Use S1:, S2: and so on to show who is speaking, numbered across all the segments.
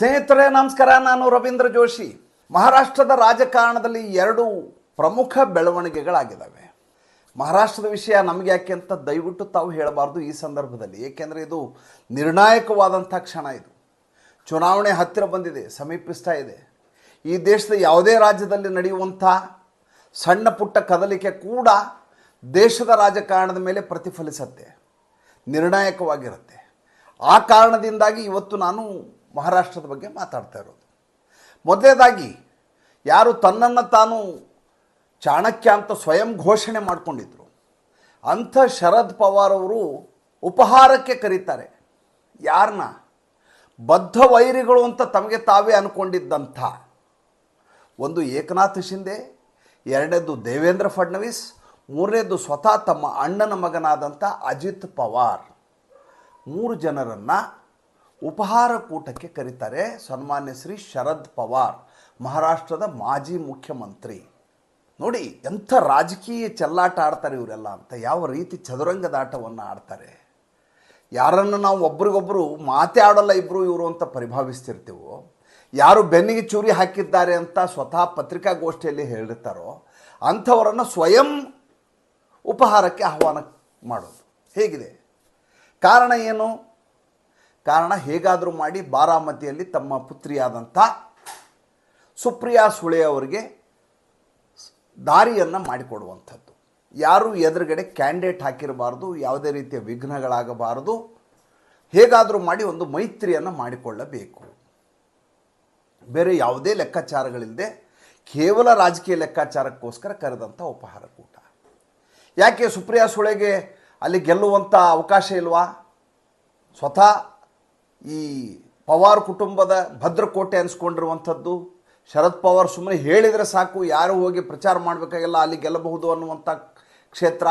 S1: ಸ್ನೇಹಿತರೆ, ನಮಸ್ಕಾರ. ನಾನು ರವೀಂದ್ರ ಜೋಶಿ. ಮಹಾರಾಷ್ಟ್ರದ ರಾಜಕಾರಣದಲ್ಲಿ ಎರಡು ಪ್ರಮುಖ ಬೆಳವಣಿಗೆಗಳಾಗಿದ್ದಾವೆ. ಮಹಾರಾಷ್ಟ್ರದ ವಿಷಯ ನಮಗೆ ಯಾಕೆ ಅಂತ ದಯವಿಟ್ಟು ತಾವು ಹೇಳಬಾರ್ದು ಈ ಸಂದರ್ಭದಲ್ಲಿ. ಏಕೆಂದರೆ ಇದು ನಿರ್ಣಾಯಕವಾದಂಥ ಕ್ಷಣ ಇದು. ಚುನಾವಣೆ ಹತ್ತಿರ ಬಂದಿದೆ, ಸಮೀಪಿಸ್ತಾ ಇದೆ. ಈ ದೇಶದ ಯಾವುದೇ ರಾಜ್ಯದಲ್ಲಿ ನಡೆಯುವಂಥ ಸಣ್ಣ ಪುಟ್ಟ ಕದಲಿಕೆ ಕೂಡ ದೇಶದ ರಾಜಕಾರಣದ ಮೇಲೆ ಪ್ರತಿಫಲಿಸುತ್ತೆ, ನಿರ್ಣಾಯಕವಾಗಿರುತ್ತೆ. ಆ ಕಾರಣದಿಂದಾಗಿ ಇವತ್ತು ನಾನು ಮಹಾರಾಷ್ಟ್ರದ ಬಗ್ಗೆ ಮಾತಾಡ್ತಾ ಇರೋದು. ಮೊದಲನೇದಾಗಿ ಯಾರು ತನ್ನನ್ನು ತಾನು ಚಾಣಕ್ಯ ಅಂತ ಸ್ವಯಂ ಘೋಷಣೆ ಮಾಡಿಕೊಂಡಿದ್ರು. ಅಂಥ ಶರದ್ ಪವಾರ್ ಅವರು ಉಪಹಾರಕ್ಕೆ ಕರೀತಾರೆ. ಯಾರನ್ನ ಬದ್ಧ ವೈರಿಗಳು ಅಂತ ತಮಗೆ ತಾವೇ ಅಂದ್ಕೊಂಡಿದ್ದಂಥ ಒಂದು ಏಕನಾಥ್ ಶಿಂದೆ ಎರಡನೇದು ದೇವೇಂದ್ರ ಫಡ್ನವೀಸ್, ಮೂರನೇದು ಸ್ವತಃ ತಮ್ಮ ಅಣ್ಣನ ಮಗನಾದಂಥ ಅಜಿತ್ ಪವಾರ್. ಮೂರು ಜನರನ್ನು ಉಪಹಾರ ಕೂಟಕ್ಕೆ ಕರೀತಾರೆ ಸನ್ಮಾನ್ಯ ಶ್ರೀ ಶರದ್ ಪವಾರ್, ಮಹಾರಾಷ್ಟ್ರದ ಮಾಜಿ ಮುಖ್ಯಮಂತ್ರಿ. ನೋಡಿ, ಎಂಥ ರಾಜಕೀಯ ಚೆಲ್ಲಾಟ ಆಡ್ತಾರೆ ಇವರೆಲ್ಲ ಅಂತ, ಯಾವ ರೀತಿ ಚದುರಂಗದಾಟವನ್ನು ಆಡ್ತಾರೆ. ಯಾರನ್ನು ನಾವು ಒಬ್ರಿಗೊಬ್ಬರು ಮಾತೇ ಆಡೋಲ್ಲ ಇಬ್ಬರು ಇವರು ಅಂತ ಪರಿಭಾವಿಸ್ತಿರ್ತೀವೋ, ಯಾರು ಬೆನ್ನಿಗೆ ಚೂರಿ ಹಾಕಿದ್ದಾರೆ ಅಂತ ಸ್ವತಃ ಪತ್ರಿಕಾಗೋಷ್ಠಿಯಲ್ಲಿ ಹೇಳಿರ್ತಾರೋ, ಅಂಥವರನ್ನು ಸ್ವಯಂ ಉಪಹಾರಕ್ಕೆ ಆಹ್ವಾನ ಮಾಡೋದು ಹೇಗಿದೆ? ಕಾರಣ ಏನು? ಕಾರಣ ಹೇಗಾದರೂ ಮಾಡಿ ಬಾರಾಮತಿಯಲ್ಲಿ ತಮ್ಮ ಪುತ್ರಿಯಾದಂಥ ಸುಪ್ರಿಯಾ ಸುಳೆ ಅವರಿಗೆ ದಾರಿಯನ್ನು ಮಾಡಿಕೊಡುವಂಥದ್ದು. ಯಾರೂ ಎದುರುಗಡೆ ಕ್ಯಾಂಡಿಡೇಟ್ ಹಾಕಿರಬಾರ್ದು, ಯಾವುದೇ ರೀತಿಯ ವಿಘ್ನಗಳಾಗಬಾರದು. ಹೇಗಾದರೂ ಮಾಡಿ ಒಂದು ಮೈತ್ರಿಯನ್ನು ಮಾಡಿಕೊಳ್ಳಬೇಕು. ಬೇರೆ ಯಾವುದೇ ಲೆಕ್ಕಾಚಾರಗಳಿಲ್ಲದೆ ಕೇವಲ ರಾಜಕೀಯ ಲೆಕ್ಕಾಚಾರಕ್ಕೋಸ್ಕರ ಕರೆದಂಥ ಉಪಹಾರ ಕೂಟ. ಯಾಕೆ ಸುಪ್ರಿಯಾ ಸುಳೆಗೆ ಅಲ್ಲಿ ಗೆಲ್ಲುವಂಥ ಅವಕಾಶ ಇಲ್ವಾ? ಸ್ವತಃ ಈ ಪವಾರ್ ಕುಟುಂಬದ ಭದ್ರಕೋಟೆ ಅನಿಸ್ಕೊಂಡಿರುವಂಥದ್ದು, ಶರದ್ ಪವಾರ್ ಸುಮ್ಮನೆ ಹೇಳಿದರೆ ಸಾಕು, ಯಾರು ಹೋಗಿ ಪ್ರಚಾರ ಮಾಡಬೇಕಾಗಿಲ್ಲ, ಅಲ್ಲಿ ಗೆಲ್ಲಬಹುದು ಅನ್ನುವಂಥ ಕ್ಷೇತ್ರ.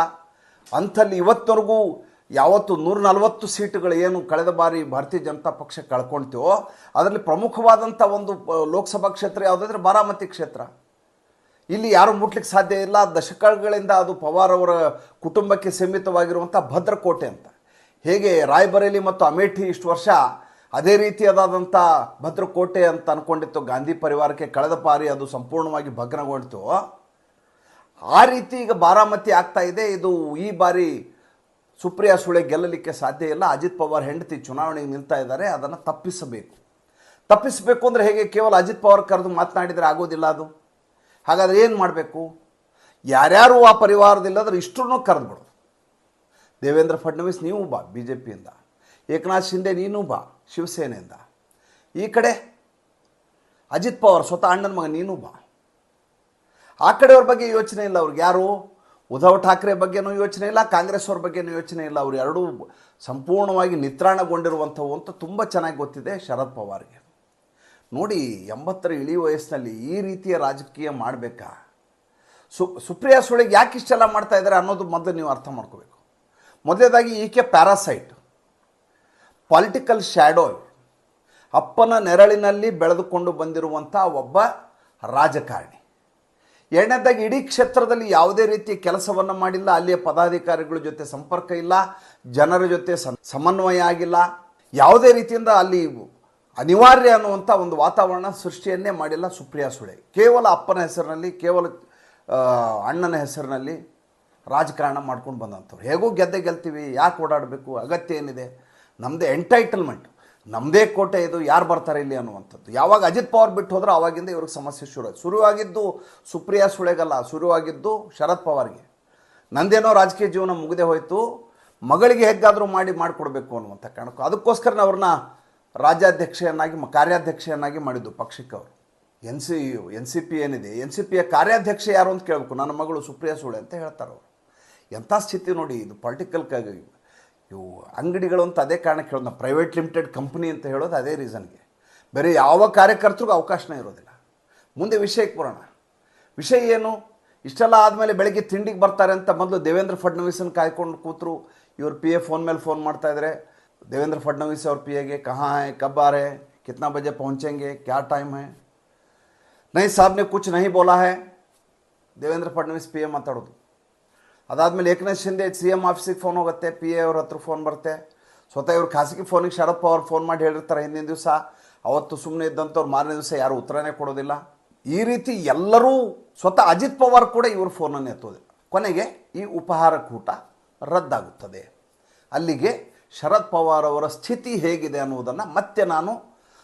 S1: ಅಂಥಲ್ಲಿ ಇವತ್ತವರೆಗೂ ಯಾವತ್ತು ನೂರ ನಲವತ್ತು ಸೀಟುಗಳು ಏನು ಕಳೆದ ಬಾರಿ ಭಾರತೀಯ ಜನತಾ ಪಕ್ಷ ಕಳ್ಕೊಳ್ತೀವೋ ಅದರಲ್ಲಿ ಪ್ರಮುಖವಾದಂಥ ಒಂದು ಲೋಕಸಭಾ ಕ್ಷೇತ್ರ ಯಾವುದಾದ್ರೆ ಬಾರಾಮತಿ ಕ್ಷೇತ್ರ. ಇಲ್ಲಿ ಯಾರು ಮುಟ್ಲಿಕ್ಕೆ ಸಾಧ್ಯ ಇಲ್ಲ, ದಶಕಗಳಿಂದ ಅದು ಪವಾರ್ ಅವರ ಕುಟುಂಬಕ್ಕೆ ಸೀಮಿತವಾಗಿರುವಂಥ ಭದ್ರಕೋಟೆ ಅಂತ. ಹೇಗೆ ರಾಯ್ಬರೇಲಿ ಮತ್ತು ಅಮೇಠಿ ಇಷ್ಟು ವರ್ಷ ಅದೇ ರೀತಿಯಾದಂಥ ಭದ್ರಕೋಟೆ ಅಂತ ಅಂದ್ಕೊಂಡಿತ್ತು ಗಾಂಧಿ ಪರಿವಾರಕ್ಕೆ ಕಳೆದ ಬಾರಿ ಅದು ಸಂಪೂರ್ಣವಾಗಿ ಭಗ್ನಗೊಂಡಿತು ಆ ರೀತಿ ಈಗ ಬಾರಾಮತಿ ಆಗ್ತಾ ಇದೆ. ಇದು ಈ ಬಾರಿ ಸುಪ್ರಿಯಾ ಸುಳೆ ಗೆಲ್ಲಲಿಕ್ಕೆ ಸಾಧ್ಯ ಇಲ್ಲ. ಅಜಿತ್ ಪವಾರ್ ಹೆಂಡತಿ ಚುನಾವಣೆಗೆ ನಿಲ್ತಾ ಇದ್ದಾರೆ. ಅದನ್ನು ತಪ್ಪಿಸಬೇಕು. ತಪ್ಪಿಸಬೇಕು ಅಂದರೆ ಹೇಗೆ? ಕೇವಲ ಅಜಿತ್ ಪವಾರ್ ಕರೆದು ಮಾತನಾಡಿದರೆ ಆಗೋದಿಲ್ಲ ಅದು. ಹಾಗಾದರೆ ಏನು ಮಾಡಬೇಕು? ಯಾರ್ಯಾರು ಆ ಪರಿವಾರದಿಲ್ಲದ್ರೆ ಇಷ್ಟರೂ ಕರೆದ್ಬಿಡು ದೇವೇಂದ್ರ ಫಡ್ನವೀಸ್, ನೀವು ಬಾ ಬಿ ಜೆ ಪಿಯಿಂದ ಏಕನಾಥ್ ಶಿಂದೆ ನೀನು ಬಾ ಶಿವಸೇನೆಯಿಂದ. ಈ ಕಡೆ ಅಜಿತ್ ಪವಾರ್, ಸ್ವತಃ ಅಣ್ಣನ ಮಗ, ನೀನು ಬಾ. ಆ ಕಡೆಯವ್ರ ಬಗ್ಗೆ ಯೋಚನೆ ಇಲ್ಲ ಅವ್ರಿಗೆ. ಯಾರು? ಉದ್ಧವ್ ಠಾಕ್ರೆ ಬಗ್ಗೆನೂ ಯೋಚನೆ ಇಲ್ಲ, ಕಾಂಗ್ರೆಸ್ ಅವ್ರ ಬಗ್ಗೆನೂ ಯೋಚನೆ ಇಲ್ಲ. ಅವ್ರು ಎರಡೂ ಸಂಪೂರ್ಣವಾಗಿ ನಿತ್ರಾಣಗೊಂಡಿರುವಂಥವು ಅಂತ ತುಂಬ ಚೆನ್ನಾಗಿ ಗೊತ್ತಿದೆ ಶರದ್ ಪವಾರ್ಗೆ. ನೋಡಿ, ಎಂಬತ್ತರ ಇಳಿ ವಯಸ್ಸಿನಲ್ಲಿ ಈ ರೀತಿಯ ರಾಜಕೀಯ ಮಾಡಬೇಕಾ? ಸು, ಸುಪ್ರಿಯಾ ಸುಳಿಗೆ ಯಾಕೆ ಇಷ್ಟೆಲ್ಲ ಮಾಡ್ತಾ ಇದ್ದಾರೆ ಅನ್ನೋದು ಮೊದಲು ನೀವು ಅರ್ಥ ಮಾಡ್ಕೋಬೇಕು. ಮೊದಲನೇದಾಗಿ ಈಕೆ ಪ್ಯಾರಾಸೈಟ್. ಪಾಲಿಟಿಕಲ್ ಶ್ಯಾಡೋ ಅಪ್ಪನ ನೆರಳಿನಲ್ಲಿ ಬೆಳೆದುಕೊಂಡು ಬಂದಿರುವಂಥ ಒಬ್ಬ ರಾಜಕಾರಣಿ. ಎರಡನೇದಾಗಿ ಇಡೀ ಕ್ಷೇತ್ರದಲ್ಲಿ ಯಾವುದೇ ರೀತಿಯ ಕೆಲಸವನ್ನು ಮಾಡಿಲ್ಲ, ಅಲ್ಲಿಯ ಪದಾಧಿಕಾರಿಗಳ ಜೊತೆ ಸಂಪರ್ಕ ಇಲ್ಲ, ಜನರ ಜೊತೆ ಸಮನ್ವಯ ಆಗಿಲ್ಲ, ಯಾವುದೇ ರೀತಿಯಿಂದ ಅಲ್ಲಿ ಅನಿವಾರ್ಯ ಅನ್ನುವಂಥ ಒಂದು ವಾತಾವರಣ ಸೃಷ್ಟಿಯನ್ನೇ ಮಾಡಿಲ್ಲ ಸುಪ್ರಿಯಾ ಸುಳೆ. ಕೇವಲ ಅಪ್ಪನ ಹೆಸರಿನಲ್ಲಿ, ಕೇವಲ ಅಣ್ಣನ ಹೆಸರಿನಲ್ಲಿ ರಾಜಕಾರಣ ಮಾಡ್ಕೊಂಡು ಬಂದಂಥವ್ರು. ಹೇಗೂ ಗೆದ್ದೆ ಗೆಲ್ತೀವಿ, ಯಾಕೆ ಓಡಾಡಬೇಕು, ಅಗತ್ಯ ಏನಿದೆ? ನಮ್ಮದೇ ಎಂಟೈಟಲ್ಮೆಂಟ್ ನಮ್ಮದೇ ಕೋಟೆ ಇದು, ಯಾರು ಬರ್ತಾರೆ ಇಲ್ಲಿ ಅನ್ನುವಂಥದ್ದು. ಯಾವಾಗ ಅಜಿತ್ ಪವಾರ್ ಬಿಟ್ಟು ಹೋದ್ರೆ ಆವಾಗಿಂದ ಇವ್ರಿಗೆ ಸಮಸ್ಯೆ ಶುರು ಶುರುವಾಗಿದ್ದು ಸುಪ್ರಿಯಾ ಸುಳೆಗಲ್ಲ, ಶುರುವಾಗಿದ್ದು ಶರದ್ ಪವಾರ್ಗೆ. ನಂದೇನೋ ರಾಜಕೀಯ ಜೀವನ ಮುಗಿದೇ ಹೋಯಿತು, ಮಗಳಿಗೆ ಹೇಗಾದರೂ ಮಾಡಿ ಮಾಡಿಕೊಡ್ಬೇಕು ಅನ್ನುವಂಥ ಕಾರಣಕ್ಕೂ. ಅದಕ್ಕೋಸ್ಕರ ಅವ್ರನ್ನ ರಾಜ್ಯಾಧ್ಯಕ್ಷೆಯನ್ನಾಗಿ ಕಾರ್ಯಾಧ್ಯಕ್ಷೆಯನ್ನಾಗಿ ಮಾಡಿದ್ದು ಪಕ್ಷಕ್ಕೆ ಅವರು N C N C P ಏನಿದೆ? ಎನ್ ಸಿ ಪಿಯ ಕಾರ್ಯಾಧ್ಯಕ್ಷ ಯಾರು ಅಂತ ಕೇಳಬೇಕು. ನನ್ನ ಮಗಳು ಸುಪ್ರಿಯಾ ಸುಳೆ ಅಂತ ಹೇಳ್ತಾರೆ ಅವರು ಎಂಥ ಸ್ಥಿತಿ ನೋಡಿ, ಇದು ಪೊಲಿಟಿಕಲ್ ಇವು ಅಂಗಡಿಗಳು ಅಂತ ಅದೇ ಕಾರಣಕ್ಕೆ ಹೇಳೋದು. ನಾವು ಪ್ರೈವೇಟ್ ಲಿಮಿಟೆಡ್ ಕಂಪ್ನಿ ಅಂತ ಹೇಳೋದು ಅದೇ ರೀಸನ್ಗೆ ಬೇರೆ ಯಾವ ಕಾರ್ಯಕರ್ತರಿಗೂ ಅವಕಾಶನೇ ಇರೋದಿಲ್ಲ. ಮುಂದೆ ವಿಷಯಕ್ಕೆ ಬರೋಣ. ವಿಷಯ ಏನು? ಇಷ್ಟೆಲ್ಲ ಆದಮೇಲೆ ಬೆಳಗ್ಗೆ ತಿಂಡಿಗೆ ಬರ್ತಾರೆ ಅಂತ ಮೊದಲು ದೇವೇಂದ್ರ ಫಡ್ನವೀಸನ್ನು ಕಾಯ್ಕೊಂಡು ಕೂತರು. ಇವರು ಪಿ ಎ ಫೋನ್ ಮೇಲೆ ಫೋನ್ ಮಾಡ್ತಾಯಿದ್ರೆ ದೇವೇಂದ್ರ ಫಡ್ನವೀಸ್ ಅವ್ರ ಪಿ ಎಗೆ ಕಹಾ ಹೇ ಕಬ್ಬಾರೆ ಕಿತ್ನಾ ಬಜೆ ಪಹುಂಚೆಂಗೆ ಕ್ಯಾ ಟೈಮ್ ಹೇ? ನೈ ಸಾಬ್ನೆ ಕುಚ್ ನಹಿ ಬೋಲಾ ಹೇ. ದೇವೇಂದ್ರ ಫಡ್ನವೀಸ್ ಪಿ ಎ ಮಾತಾಡೋದು. ಅದಾದಮೇಲೆ ಏಕನಾಥ್ ಶಿಂದೆ ಸಿ ಎಂ ಆಫೀಸಿಗೆ ಫೋನ್ ಹೋಗುತ್ತೆ ಪಿ ಎ ಅವ್ರ ಹತ್ರ ಫೋನ್ ಬರುತ್ತೆ. ಸ್ವತಃ ಇವ್ರು ಖಾಸಗಿ ಫೋನಿಗೆ ಶರದ್ ಪವಾರ್ ಫೋನ್ ಮಾಡಿ ಹೇಳಿರ್ತಾರೆ ಹಿಂದಿನ ದಿವಸ. ಅವತ್ತು ಸುಮ್ಮನೆ ಇದ್ದಂಥವ್ರು ಮಾರನೇ ದಿವಸ ಯಾರು ಉತ್ತರನೇ ಕೊಡೋದಿಲ್ಲ. ಈ ರೀತಿ ಎಲ್ಲರೂ ಸ್ವತಃ ಅಜಿತ್ ಪವಾರ್ ಕೂಡ ಇವರು ಫೋನನ್ನು ಎತ್ತೋದಿಲ್ಲ. ಕೊನೆಗೆ ಈ ಉಪಹಾರ ಕೂಟ ರದ್ದಾಗುತ್ತದೆ. ಅಲ್ಲಿಗೆ ಶರದ್ ಪವಾರ್ ಅವರ ಸ್ಥಿತಿ ಹೇಗಿದೆ ಅನ್ನುವುದನ್ನು ಮತ್ತೆ ನಾನು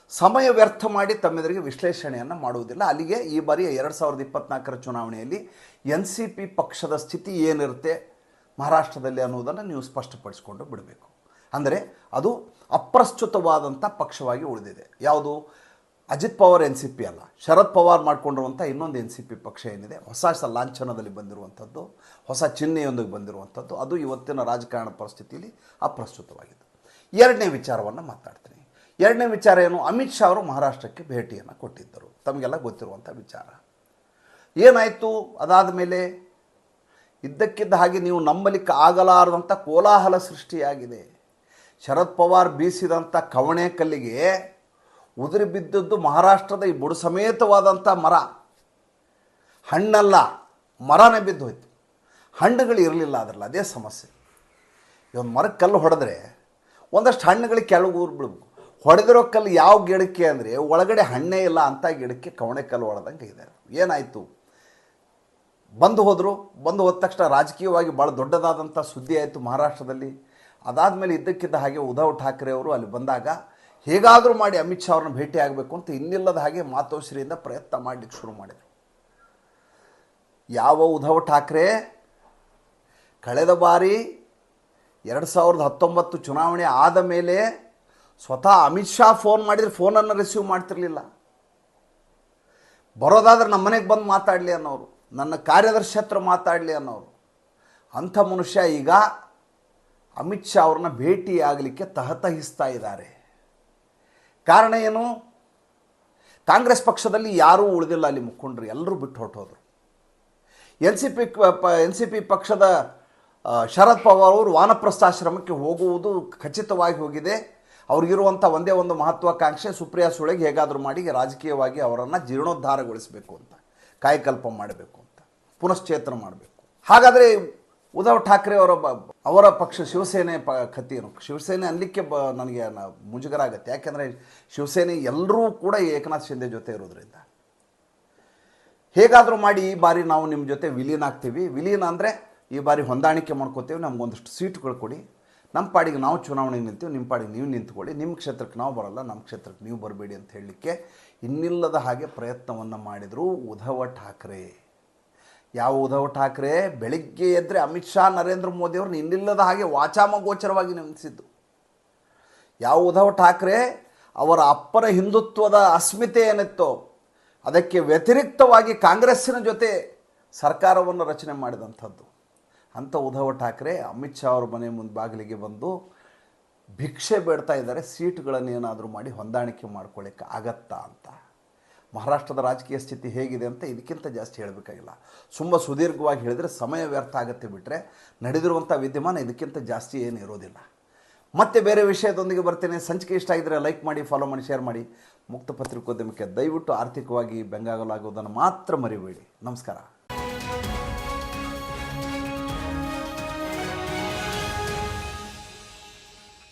S1: ಸಮಯ ವ್ಯರ್ಥ ಮಾಡಿ ತಮ್ಮೆದುರಿಗೆ ವಿಶ್ಲೇಷಣೆಯನ್ನು ಮಾಡುವುದಿಲ್ಲ. ಅಲ್ಲಿಗೆ ಈ ಬಾರಿ ಎರಡು ಸಾವಿರದ ಇಪ್ಪತ್ನಾಲ್ಕರ ಚುನಾವಣೆಯಲ್ಲಿ ಎನ್ ಸಿ ಪಿ ಪಕ್ಷದ ಸ್ಥಿತಿ ಏನಿರುತ್ತೆ ಮಹಾರಾಷ್ಟ್ರದಲ್ಲಿ ಅನ್ನೋದನ್ನು ನೀವು ಸ್ಪಷ್ಟಪಡಿಸಿಕೊಂಡು ಬಿಡಬೇಕು. ಅಂದರೆ ಅದು ಅಪ್ರಸ್ತುತವಾದಂಥ ಪಕ್ಷವಾಗಿ ಉಳಿದಿದೆ. ಯಾವುದು? Ajit Pawar N C P ಅಲ್ಲ. ಶರದ್ ಪವಾರ್ ಮಾಡಿಕೊಂಡಿರುವಂಥ ಇನ್ನೊಂದು ಎನ್ ಸಿ ಪಿ ಪಕ್ಷ ಏನಿದೆ? ಹೊಸ ಲಾಂಛನದಲ್ಲಿ ಬಂದಿರುವಂಥದ್ದು ಹೊಸ ಚಿಹ್ನೆಯೊಂದಿಗೆ ಬಂದಿರುವಂಥದ್ದು ಅದು ಇವತ್ತಿನ ರಾಜಕಾರಣ ಪರಿಸ್ಥಿತಿಯಲ್ಲಿ ಅಪ್ರಸ್ತುತವಾಗಿದೆ. ಎರಡನೇ ವಿಚಾರವನ್ನು ಮಾತಾಡ್ತೀನಿ. ಎರಡನೇ ವಿಚಾರ ಏನು? ಅಮಿತ್ ಶಾ ಅವರು ಮಹಾರಾಷ್ಟ್ರಕ್ಕೆ ಭೇಟಿಯನ್ನು ಕೊಟ್ಟಿದ್ದರು. ತಮಗೆಲ್ಲ ಗೊತ್ತಿರುವಂಥ ವಿಚಾರ. ಏನಾಯಿತು? ಅದಾದ ಮೇಲೆ ಇದ್ದಕ್ಕಿದ್ದ ಹಾಗೆ ನೀವು ನಂಬಲಿಕ್ಕೆ ಆಗಲಾರದಂಥ ಕೋಲಾಹಲ ಸೃಷ್ಟಿಯಾಗಿದೆ. ಶರದ್ ಪವಾರ್ ಬೀಸಿದಂಥ ಕವಣೆ ಕಲ್ಲಿಗೆ ಉದುರಿ ಬಿದ್ದದ್ದು ಮಹಾರಾಷ್ಟ್ರದ ಈ ಬುಡ ಸಮೇತವಾದಂಥ ಮರ. ಹಣ್ಣಲ್ಲ, ಮರನೇ ಬಿದ್ದು ಹೋಯ್ತು. ಹಣ್ಣುಗಳು ಇರಲಿಲ್ಲ ಅದರಲ್ಲಿ, ಅದೇ ಸಮಸ್ಯೆ. ಇವನ್ ಮರಕ್ಕೆ ಕಲ್ಲು ಹೊಡೆದ್ರೆ ಒಂದಷ್ಟು ಹಣ್ಣುಗಳಿಗೆ ಕೆಳಗೆ ಊರು ಬಿಡ್ಬೇಕು ಹೊಡೆದಿರೋ ಕಲ್ಲು ಯಾವ ಗಿಡಕ್ಕೆ ಅಂದರೆ ಒಳಗಡೆ ಹಣ್ಣೇ ಇಲ್ಲ ಅಂತ ಗಿಡಕ್ಕೆ ಕವಣೆ ಕಲ್ಲು ಹೊಡೆದಂಗೆ ಇದೆ. ಏನಾಯಿತು? ಬಂದು ಹೋದರು, ಬಂದು ಹೋದ ತಕ್ಷಣ ರಾಜಕೀಯವಾಗಿ ಭಾಳ ದೊಡ್ಡದಾದಂಥ ಸುದ್ದಿ ಆಯಿತು ಮಹಾರಾಷ್ಟ್ರದಲ್ಲಿ. ಅದಾದ ಮೇಲೆ ಇದ್ದಕ್ಕಿದ್ದ ಹಾಗೆ ಉದ್ಧವ್ ಠಾಕ್ರೆ ಅವರು ಅಲ್ಲಿ ಬಂದಾಗ ಹೇಗಾದರೂ ಮಾಡಿ ಅಮಿತ್ ಶಾ ಅವ್ರನ್ನ ಭೇಟಿ ಆಗಬೇಕು ಅಂತ ಇನ್ನಿಲ್ಲದ ಹಾಗೆ ಮಾತೋಶ್ರಿಯಿಂದ ಪ್ರಯತ್ನ ಮಾಡಲಿಕ್ಕೆ ಶುರು ಮಾಡಿದರು. ಯಾವ ಉದ್ಧವ್ ಠಾಕ್ರೆ? ಕಳೆದ ಬಾರಿ ಎರಡು ಸಾವಿರದ ಹತ್ತೊಂಬತ್ತು ಚುನಾವಣೆ ಆದ ಮೇಲೆ ಸ್ವತಃ ಅಮಿತ್ ಶಾ ಫೋನ್ ಮಾಡಿದರೆ ಫೋನನ್ನು ರಿಸೀವ್ ಮಾಡ್ತಿರ್ಲಿಲ್ಲ. ಬರೋದಾದ್ರೆ ನಮ್ಮ ಮನೆಗೆ ಬಂದು ಮಾತಾಡಲಿ ಅನ್ನೋರು, ನನ್ನ ಕಾರ್ಯದರ್ಶಿ ಹತ್ರ ಮಾತಾಡಲಿ ಅನ್ನೋರು. ಅಂಥ ಮನುಷ್ಯ ಈಗ ಅಮಿತ್ ಶಾ ಅವ್ರನ್ನ ಭೇಟಿ ಆಗಲಿಕ್ಕೆ ತಹತಹಿಸ್ತಾ ಇದ್ದಾರೆ. ಕಾರಣ ಏನು? ಕಾಂಗ್ರೆಸ್ ಪಕ್ಷದಲ್ಲಿ ಯಾರೂ ಉಳಿದಿಲ್ಲ ಅಲ್ಲಿ ಮುಖಂಡರು, ಎಲ್ಲರೂ ಬಿಟ್ಟು ಹೊರಟೋದ್ರು. N C P N C P ಪಕ್ಷದ ಶರದ್ ಪವಾರ್ ಅವರು ವಾನಪ್ರಸ್ಥಾಶ್ರಮಕ್ಕೆ ಹೋಗುವುದು ಖಚಿತವಾಗಿ ಹೋಗಿದೆ. ಅವ್ರಿಗಿರುವಂಥ ಒಂದೇ ಒಂದು ಮಹತ್ವಾಕಾಂಕ್ಷೆ ಸುಪ್ರಿಯಾ ಸುಳೆಗೆ ಹೇಗಾದರೂ ಮಾಡಿ ರಾಜಕೀಯವಾಗಿ ಅವರನ್ನು ಜೀರ್ಣೋದ್ಧಾರಗೊಳಿಸಬೇಕು ಅಂತ, ಕಾಯಕಲ್ಪ ಮಾಡಬೇಕು ಅಂತ, ಪುನಶ್ಚೇತನ ಮಾಡಬೇಕು. ಹಾಗಾದರೆ ಉದ್ಧವ್ ಠಾಕ್ರೆ ಅವರ ಅವರ ಪಕ್ಷ ಶಿವಸೇನೆ ಪ ಕಥೆ ಶಿವಸೇನೆ ಅನ್ಲಿಕ್ಕೆ ಬ, ನನಗೆ ಮುಜುಗರ ಆಗುತ್ತೆ ಯಾಕೆಂದರೆ ಶಿವಸೇನೆ ಎಲ್ಲರೂ ಕೂಡ ಏಕನಾಥ್ ಶಿಂದೆ ಜೊತೆ ಇರೋದ್ರಿಂದ. ಹೇಗಾದರೂ ಮಾಡಿ ಈ ಬಾರಿ ನಾವು ನಿಮ್ಮ ಜೊತೆ ವಿಲೀನ ಆಗ್ತೀವಿ. ವಿಲೀನ ಅಂದರೆ ಈ ಬಾರಿ ಹೊಂದಾಣಿಕೆ ಮಾಡ್ಕೋತೀವಿ. ನಮಗೊಂದಷ್ಟು ಸೀಟ್ಗಳು ಕೊಡಿ. ನಮ್ಮ ಪಾಡಿಗೆ ನಾವು ಚುನಾವಣೆಗೆ ನಿಂತೀವಿ, ನಿಮ್ಮ ಪಾಡಿಗೆ ನೀವು ನಿಂತ್ಕೊಳ್ಳಿ, ನಿಮ್ಮ ಕ್ಷೇತ್ರಕ್ಕೆ ನಾವು ಬರಲ್ಲ, ನಮ್ಮ ಕ್ಷೇತ್ರಕ್ಕೆ ನೀವು ಬರಬೇಡಿ ಅಂತ ಹೇಳಲಿಕ್ಕೆ ಇನ್ನಿಲ್ಲದ ಹಾಗೆ ಪ್ರಯತ್ನವನ್ನು ಮಾಡಿದರು ಉದ್ಧವ ಠಾಕ್ರೆ. ಯಾವ ಉದ್ಧವ್ ಠಾಕ್ರೆ? ಬೆಳಿಗ್ಗೆ ಎದ್ದರೆ ಅಮಿತ್ ಶಾ, ನರೇಂದ್ರ ಮೋದಿಯವ್ರನ್ನ ಇನ್ನಿಲ್ಲದ ಹಾಗೆ ವಾಚಾಮಗೋಚರವಾಗಿ ನೆನೆಸಿದ್ದು ಯಾವ ಉದ್ಧವ್ ಠಾಕ್ರೆ? ಅವರ ಅಪ್ಪರ ಹಿಂದುತ್ವದ ಅಸ್ಮಿತೆ ಏನಿತ್ತೋ, ಅದಕ್ಕೆ ವ್ಯತಿರಿಕ್ತವಾಗಿ ಕಾಂಗ್ರೆಸ್ಸಿನ ಜೊತೆ ಸರ್ಕಾರವನ್ನು ರಚನೆ ಮಾಡಿದಂಥದ್ದು. ಅಂಥ ಉದ್ಧವ್ ಠಾಕ್ರೆ ಅಮಿತ್ ಶಾ ಅವ್ರ ಮನೆ ಮುಂದೆ ಬಾಗಿಲಿಗೆ ಬಂದು ಭಿಕ್ಷೆ ಬೇಡ್ತಾ ಇದ್ದಾರೆ, ಸೀಟ್ಗಳನ್ನು ಏನಾದರೂ ಮಾಡಿ ಹೊಂದಾಣಿಕೆ ಮಾಡ್ಕೊಳ್ಳಿಕ್ಕೆ ಆಗತ್ತಾ ಅಂತ. ಮಹಾರಾಷ್ಟ್ರದ ರಾಜಕೀಯ ಸ್ಥಿತಿ ಹೇಗಿದೆ ಅಂತ ಇದಕ್ಕಿಂತ ಜಾಸ್ತಿ ಹೇಳಬೇಕಾಗಿಲ್ಲ. ತುಂಬ ಸುದೀರ್ಘವಾಗಿ ಹೇಳಿದರೆ ಸಮಯ ವ್ಯರ್ಥ ಆಗುತ್ತೆ ಬಿಟ್ಟರೆ ನಡೆದಿರುವಂಥ ವಿದ್ಯಮಾನ ಇದಕ್ಕಿಂತ ಜಾಸ್ತಿ ಏನು ಇರೋದಿಲ್ಲ. ಮತ್ತೆ ಬೇರೆ ವಿಷಯದೊಂದಿಗೆ ಬರ್ತೇನೆ. ಸಂಚಿಕೆ ಇಷ್ಟ ಆಗಿದ್ರೆ ಲೈಕ್ ಮಾಡಿ, ಫಾಲೋ ಮಾಡಿ, ಶೇರ್ ಮಾಡಿ. ಮುಕ್ತ ಪತ್ರಿಕೋದ್ಯಮಕ್ಕೆ ದಯವಿಟ್ಟು ಆರ್ಥಿಕವಾಗಿ ಬೆಂಗಾಗಲಾಗುವುದನ್ನು ಮಾತ್ರ ಮರಿಬೇಡಿ. ನಮಸ್ಕಾರ.